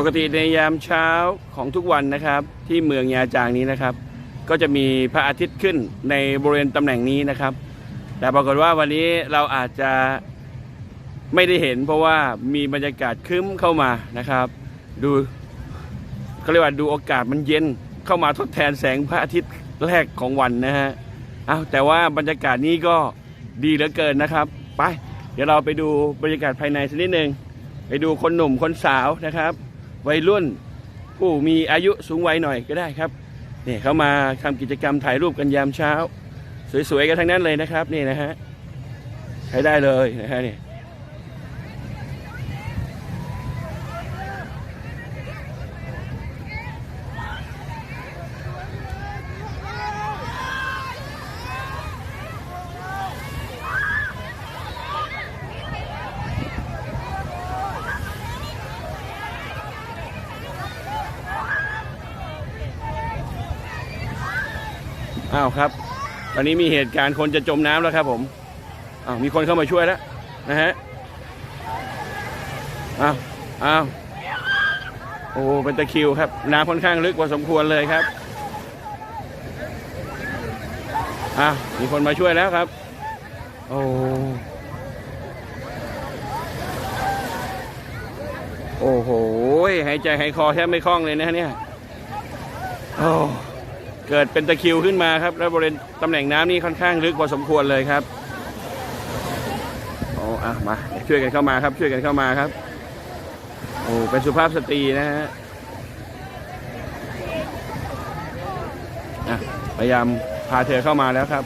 ปกติในยามเช้าของทุกวันนะครับ ที่เมืองยาจางนี้นะครับ ก็จะมีพระอาทิตย์ขึ้นในบริเวณตำแหน่งนี้นะครับ แต่ปรากฏว่าวันนี้เราอาจจะไม่ได้เห็น เพราะว่ามีบรรยากาศครึ้มเข้ามานะครับ ดูเขาเรียกว่าดูโอกาสมันเย็นเข้ามาทดแทนแสงพระอาทิตย์แรกของวันนะฮะอ้าวแต่ว่าบรรยากาศนี้ก็ดีเหลือเกินนะครับ ไป เดี๋ยวเราไปดูบรรยากาศภายในสักนิดหนึ่งไปดูคนหนุ่มคนสาวนะครับ วัยรุ่น ผู้มีอายุสูงวัยหน่อยก็ได้ครับนี่เขามาทำกิจกรรมถ่ายรูปกันยามเช้า สวยๆกันทั้งนั้นเลยนะครับนี่นะฮะใช้ได้เลยนะฮะนี่ อ้าวครับตอนนี้มีเหตุการณ์คนจะจมน้ำแล้วครับ ผมอ้าวมีคนเข้ามาช่วยแล้วนะฮะอ้าวอ้าวโอ้เป็นตะคิวครับน้ำค่อนข้างลึกกว่าสมควรเลยครับอ้าวมีคนมาช่วยแล้วครับ โอ้โอ้โหหายใจหายคอแทบไม่คล่องเลยนะเนี่ยโอ้ เกิดเป็นตะคิวขึ้นมาครับ แล้วบริเวณตำแหน่งน้ำนี่ค่อนข้างลึกพอสมควรเลยครับโอ้อะมาช่วยกันเข้ามาครับ ช่วยกันเข้ามาครับโอ้เป็นสุภาพสตรีนะฮะอะพยายามพาเธอเข้ามาแล้วครับ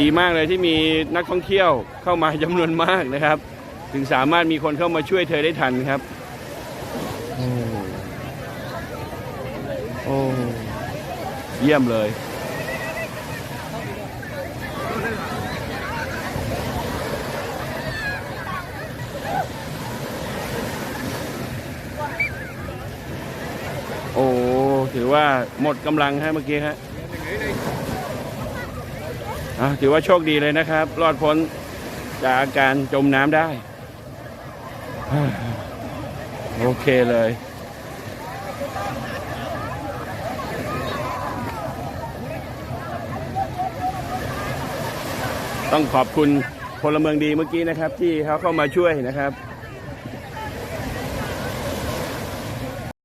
ดีมากเลยที่มีนักท่องเที่ยวเข้ามาจำนวนมากนะครับ ถึงสามารถมีคนเข้ามาช่วยเธอได้ทันครับ โอ้โอ้ เยี่ยมเลย โอ้ ถือว่าหมดกำลังฮะเมื่อกี้ฮะอะถือว่าโชคดีเลยนะครับ รอดพ้นจากอาการจมน้ำได้ โอเคเลย ต้องขอบคุณพลเมืองดีเมื่อกี้นะครับ ที่เขาเข้ามาช่วยนะครับ